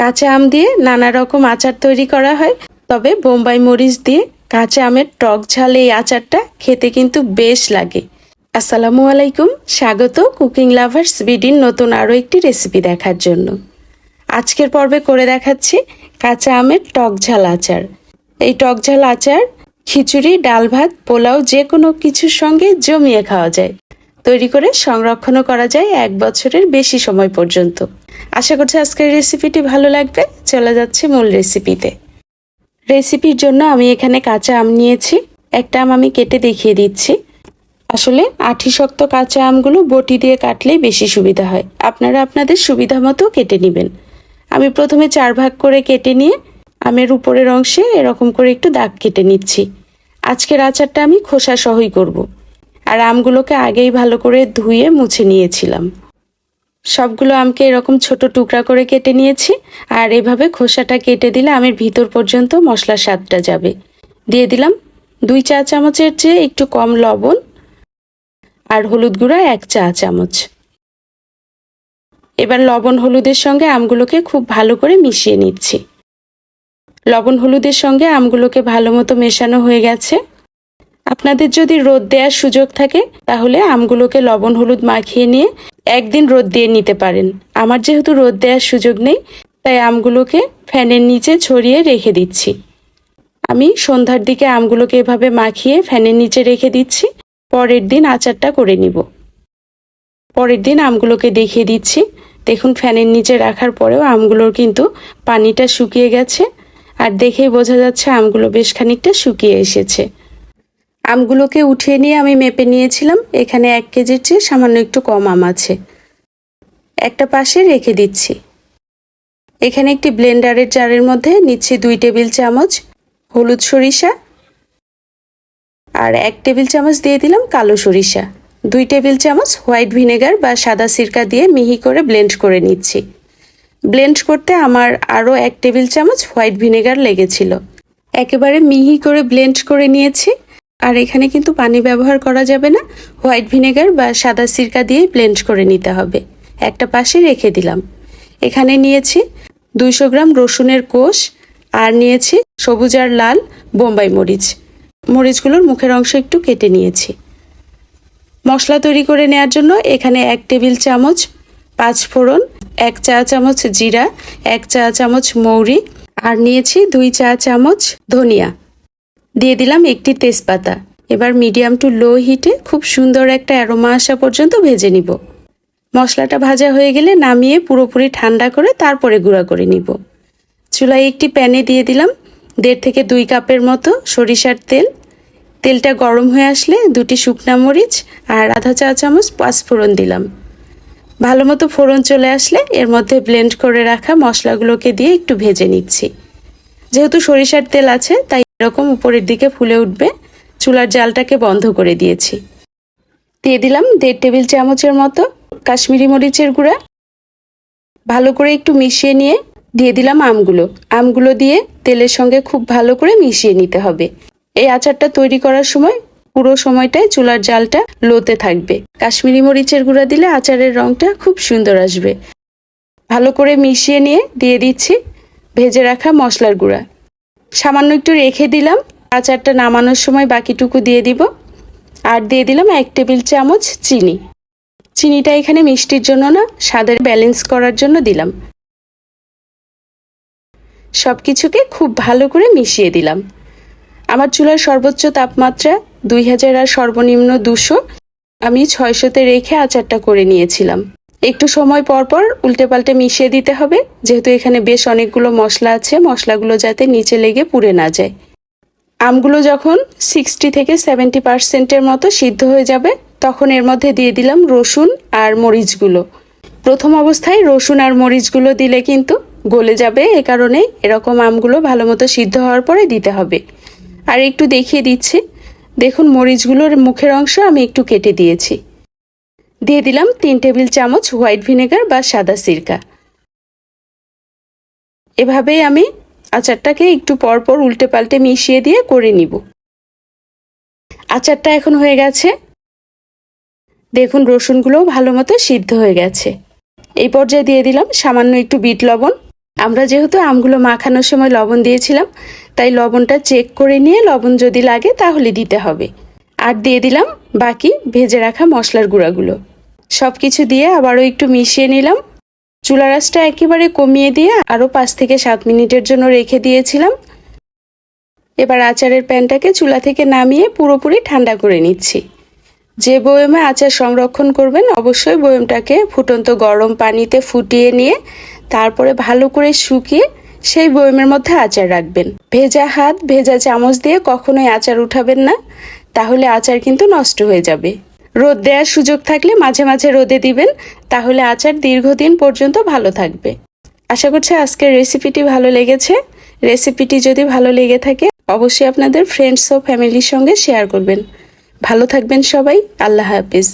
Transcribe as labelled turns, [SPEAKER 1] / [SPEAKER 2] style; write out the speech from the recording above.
[SPEAKER 1] কাঁচা আম দিয়ে নানা রকম আচার তৈরি করা হয়। তবে বোম্বাই মরিচ দিয়ে কাঁচা আমের টক ঝাল এই আচারটা খেতে কিন্তু বেশ লাগে। আসসালামু আলাইকুম, স্বাগত কুকিং লাভার্স বিডির নতুন আরও একটি রেসিপি দেখার জন্য। আজকের পর্বে করে দেখাচ্ছি কাঁচা আমের টক ঝাল আচার। এই টক ঝাল আচার, খিচুড়ি, ডাল ভাত, পোলাও যে কোনো কিছুর সঙ্গে জমিয়ে খাওয়া যায়। তৈরি করে সংরক্ষণও করা যায় এক বছরের বেশি সময় পর্যন্ত। আশা করছি আজকের রেসিপিটি ভালো লাগবে। চলে যাচ্ছে মূল রেসিপিতে রেসিপির জন্য আমি এখানে কাঁচা আম নিয়েছি। একটা আম আমি কেটে দেখিয়ে দিচ্ছি। আসলে আঠি শক্ত কাঁচা আমগুলো বটি দিয়ে কাটলেই বেশি সুবিধা হয়। আপনারা আপনাদের সুবিধা মতো কেটে নেবেন। আমি প্রথমে চার ভাগ করে কেটে নিয়ে আমের উপরের অংশে এরকম করে একটু দাগ কেটে নিচ্ছি। আজকের আচারটা আমি খোসা সহই করব। আর আমগুলোকে আগেই ভালো করে ধুয়ে মুছে নিয়েছিলাম। সবগুলো আমকে এরকম ছোট টুকরা করে কেটে নিয়েছি, আর এভাবে খোসাটা কেটে দিলে আমের ভিতর পর্যন্ত মশলার স্বাদটা যাবে। দিয়ে দিলাম দুই চা চামচের চেয়ে একটু কম লবণ আর হলুদ গুঁড়া এক চা চামচ। এবার লবণ হলুদের সঙ্গে আমগুলোকে খুব ভালো করে মিশিয়ে নিচ্ছি। লবণ হলুদের সঙ্গে আমগুলোকে ভালো মতো মেশানো হয়ে গেছে। আপনাদের যদি রোদ দেওয়ার সুযোগ থাকে, তাহলে আমগুলোকে লবণ হলুদ মাখিয়ে নিয়ে একদিন রোদ দিয়ে নিতে পারেন। আমার যেহেতু রোদ দেওয়ার সুযোগ নেই, তাই আমগুলোকে ফ্যানের নিচে ছড়িয়ে রেখে দিচ্ছি। আমি সন্ধ্যার দিকে আমগুলোকে এভাবে মাখিয়ে ফ্যানের নিচে রেখে দিচ্ছি। পরের দিন আচারটা করে নিব। পরের দিন আমগুলোকে দেখিয়ে দিচ্ছি। দেখুন, ফ্যানের নিচে রাখার পরেও আমগুলোর কিন্তু পানিটা শুকিয়ে গেছে। আর দেখেই বোঝা যাচ্ছে আমগুলো বেশ খানিকটা শুকিয়ে এসেছে। আমগুলোকে উঠিয়ে নিয়ে আমি মেপে নিয়েছিলাম। এখানে এক কেজির চেয়ে সামান্য একটু কম আম আছে। একটা পাশে রেখে দিচ্ছি। এখানে একটি ব্লেন্ডারের জারের মধ্যে নিচ্ছি দুই টেবিল চামচ হলুদ সরিষা আর এক টেবিল চামচ দিয়ে দিলাম কালো সরিষা। দুই টেবিল চামচ হোয়াইট ভিনেগার বা সাদা সিরকা দিয়ে মিহি করে ব্লেন্ড করে নিচ্ছি। ব্লেন্ড করতে আমার আরও এক টেবিল চামচ হোয়াইট ভিনেগার লেগেছিল। একেবারে মিহি করে ব্লেন্ড করে নিয়েছি। আর এখানে কিন্তু পানি ব্যবহার করা যাবে না। হোয়াইট ভিনেগার বা সাদা সিরকা দিয়ে ব্লেন্ড করে নিতে হবে। একটা পাশে রেখে দিলাম। এখানে নিয়েছি দুইশো গ্রাম রসুনের কোষ আর নিয়েছি সবুজ আর লাল বোম্বাই মরিচ। মরিচগুলোর মুখের অংশ একটু কেটে নিয়েছি। মশলা তৈরি করে নেওয়ার জন্য এখানে এক টেবিল চামচ পাঁচ ফোড়ন, এক চা চামচ জিরা, এক চা চামচ মৌরি আর নিয়েছি দুই চা চামচ ধনিয়া। দিয়ে দিলাম একটি তেজপাতা। এবার মিডিয়াম টু লো হিটে খুব সুন্দর একটা অ্যারোমা আসা পর্যন্ত ভেজে নিব। মশলাটা ভাজা হয়ে গেলে নামিয়ে পুরোপুরি ঠান্ডা করে তারপরে গুঁড়া করে নিব। চুলায় একটি প্যানে দিয়ে দিলাম দেড় থেকে দুই কাপের মতো সরিষার তেল। তেলটা গরম হয়ে আসলে দুটি শুকনা মরিচ আর আধা চা চামচ পাঁচফোড়ন দিলাম। ভালো মতো ফোড়ন চলে আসলে এর মধ্যে ব্লেন্ড করে রাখা মশলাগুলোকে দিয়ে একটু ভেজে নিচ্ছি। যেহেতু সরিষার তেল আছে, তাই এরকম উপরের দিকে ফুলে উঠবে। চুলার জালটাকে বন্ধ করে দিয়েছি। দিয়ে দিলাম দেড় টেবিল চামচের মতো কাশ্মীরি মরিচের গুঁড়া। ভালো করে একটু মিশিয়ে নিয়ে দিয়ে দিলাম আমগুলো। আমগুলো দিয়ে তেলের সঙ্গে খুব ভালো করে মিশিয়ে নিতে হবে। এই আচারটা তৈরি করার সময় পুরো সময়টাই চুলার জালটা লোতে থাকবে। কাশ্মীরি মরিচের গুঁড়া দিলে আচারের রংটা খুব সুন্দর আসবে। ভালো করে মিশিয়ে নিয়ে দিয়ে দিচ্ছি ভেজে রাখা মশলার গুঁড়া। সামান্য একটু রেখে দিলাম। আচারটা নামানোর সময় বাকিটুকু দিয়ে দিব। আর দিয়ে দিলাম এক টেবিল চামচ চিনি। চিনিটা এখানে মিষ্টির জন্য না, স্বাদের ব্যালেন্স করার জন্য দিলাম। সব কিছুকে খুব ভালো করে মিশিয়ে দিলাম। আমার চুলার সর্বোচ্চ তাপমাত্রা দুই হাজার আর সর্বনিম্ন দুশো। আমি ছয়শোতে রেখে আচারটা করে নিয়েছিলাম। একটু সময় পর পর উল্টে পাল্টে মিশিয়ে দিতে হবে। যেহেতু এখানে বেশ অনেকগুলো মশলা আছে, মশলাগুলো যাতে নিচে লেগে পুড়ে না যায়। আমগুলো যখন সিক্সটি থেকে সেভেন্টি পার্সেন্টের মতো সিদ্ধ হয়ে যাবে, তখন এর মধ্যে দিয়ে দিলাম রসুন আর মরিচগুলো। প্রথম অবস্থায় রসুন আর মরিচগুলো দিলে কিন্তু গলে যাবে, এ কারণে এরকম আমগুলো ভালো মতো সিদ্ধ হওয়ার পরে দিতে হবে। আর একটু দেখিয়ে দিচ্ছি। দেখুন, মরিচগুলোর মুখের অংশ আমি একটু কেটে দিয়েছি। দিয়ে দিলাম তিন টেবিল চামচ হোয়াইট ভিনেগার বা সাদা সিরকা। এভাবেই আমি আচারটাকে একটু পরপর উল্টে পাল্টে মিশিয়ে দিয়ে করে নিব। আচারটা এখন হয়ে গেছে। দেখুন, রসুনগুলোও ভালো মতো সিদ্ধ হয়ে গেছে। এই পর্যায়ে দিয়ে দিলাম সামান্য একটু বিট লবণ। আমরা যেহেতু আমগুলো মাখানোর সময় লবণ দিয়েছিলাম, তাই লবণটা চেক করে নিয়ে লবণ যদি লাগে তাহলে দিতে হবে। আর দিয়ে দিলাম বাকি ভেজে রাখা মশলার গুঁড়াগুলো। সব কিছু দিয়ে আবারও একটু মিশিয়ে নিলাম। চুলা রাসটা একেবারে কমিয়ে দিয়ে আরও পাঁচ থেকে সাত মিনিটের জন্য রেখে দিয়েছিলাম। এবার আচারের প্যানটাকে চুলা থেকে নামিয়ে পুরোপুরি ঠান্ডা করে নিচ্ছি। যে বয়মে আচার সংরক্ষণ করবেন, অবশ্যই বয়মটাকে ফুটন্ত গরম পানিতে ফুটিয়ে নিয়ে তারপরে ভালো করে শুকিয়ে সেই বয়মের মধ্যে আচার রাখবেন। ভেজা হাত, ভেজা চামচ দিয়ে কখনোই আচার উঠাবেন না। তাহলে আচার কিন্তু নষ্ট হয়ে যাবে। রোদ দেওয়ার সুযোগ থাকলে মাঝে মাঝে রোদে দিবেন, তাহলে আচার দীর্ঘদিন পর্যন্ত ভালো থাকবে। আশা করছি আজকের রেসিপিটি ভালো লেগেছে। রেসিপিটি যদি ভালো লেগে থাকে, অবশ্যই আপনাদের ফ্রেন্ডস ও ফ্যামিলির সঙ্গে শেয়ার করবেন। ভালো থাকবেন সবাই, আল্লাহ হাফিজ।